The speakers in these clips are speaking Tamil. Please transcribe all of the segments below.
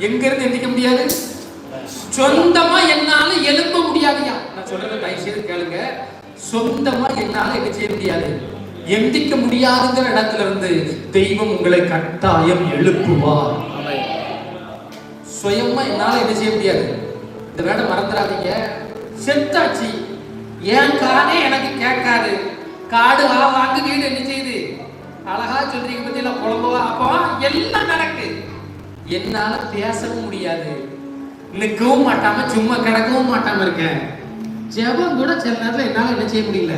எங்க இருந்து எந்திக்க முடியாது? சொந்தமா என்னால எழுப்ப முடியாதுயா. நான் சொல்றத தயவு செய்து கேளுங்க. சொந்தமா என்னால என்ன செய்ய முடியாது? எந்திக்க முடியாதுங்கிற இடத்துல இருந்து தெய்வம் உங்களை கட்டாயம் எழுப்புவார். சுயமா என்னால என்ன செய்ய முடியாது? இந்த வேலை மறந்துடாதீங்க. செத்தாச்சு. என் காதே எனக்கு கேட்காது. காடு வாங்க வீடு என்ன செய்யுது அழகா சொல்றீங்க பத்தியில குழம்புவா அப்போ எல்லாம் நடக்கு. என்னால பேசவும் முடியாது. நிற்கவும் மாட்டாம சும்மா கிடக்கவும் மாட்டாம இருக்கேன். ஜெபம் கூட சில நேரத்தில் என்னால என்ன செய்ய முடியல.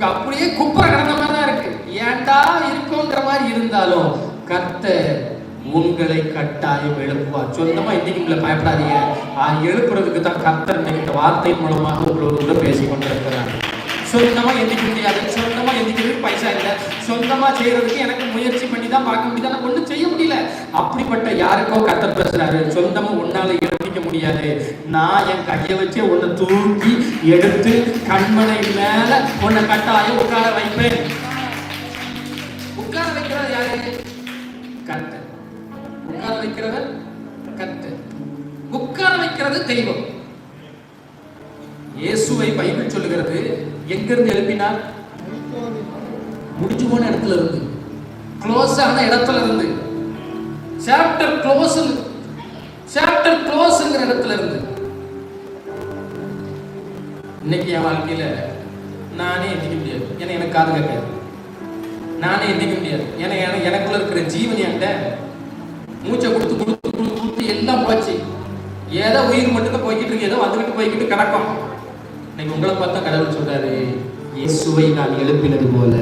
அப்படியே குப்பை கிடந்த மாதிரி தான் இருக்கு. ஏன்டா இருக்கோங்கிற மாதிரி இருந்தாலும் கத்த உங்களை கட்டாயம் எழுப்புவார். சொந்தமா இன்னைக்கு உங்களை பயப்படாதீங்க. ஆ, எழுப்புறதுக்கு தான் கர்த்தர் இன்னைக்கு வார்த்தை மூலமாக உங்களோட கூட பேசி கொண்டிருக்கிறார் சொந்தமா எந்திக்க முடியாது. சொந்தமா சொந்தமா செய்யறதுக்கு எனக்கு முயற்சி பண்ணி தான் பார்க்க முடியுது. ஆனால் ஒன்றும் செய்ய முடியல. அப்படிப்பட்ட யாருக்கோ கத்த பேசுறாரு. சொந்தமா உன்னால எழுப்பிக்க முடியாது. நான் என் கையை வச்சு உன்னை தூக்கி எடுத்து கண்மனை மேல உன்னை கட்டாயம் உட்கார வைப்பேன். உட்கார வைக்கிறது யாரு? கர்த்தர். உட்கார வைக்கிறவர் கத்து உட்கார வைக்கிறது தெய்வம். இயேசுவை பைபிள் சொல்லுகிறது. எங்கிருந்து எழுப்பினார்? முடிஞ்சு போன இடத்துல இருந்து. க்ளோஸ் ஆன இடத்துல இருந்து. சாப்டர் க்ளோஸ் சாப்டர் க்ளோஸ்ங்கிற இடத்துல இருந்து. இன்னைக்கு என் வாழ்க்கையில நானே எந்திக்க முடியாது. ஏன்னா எனக்கு காது கேட்காது. நானே எந்திக்க முடியாது. ஏன்னா எனக்கு- எனக்குள்ள இருக்கிற ஜீவன் என்கிட்ட மூச்சை கொடுத்து கொடுத்து கொடுத்து கொடுத்து எல்லாம் போச்சு. ஏதோ உயிர் மட்டும் போய்கிட்டு இருக்கு. ஏதோ வந்துகிட்டு போய்கிட்டு கிடக்கும். இன்னைக்கு உங்களை பார்த்தா கடவுள் சொல்றாரு இயேசுவை நான் எழுப்பினது போல.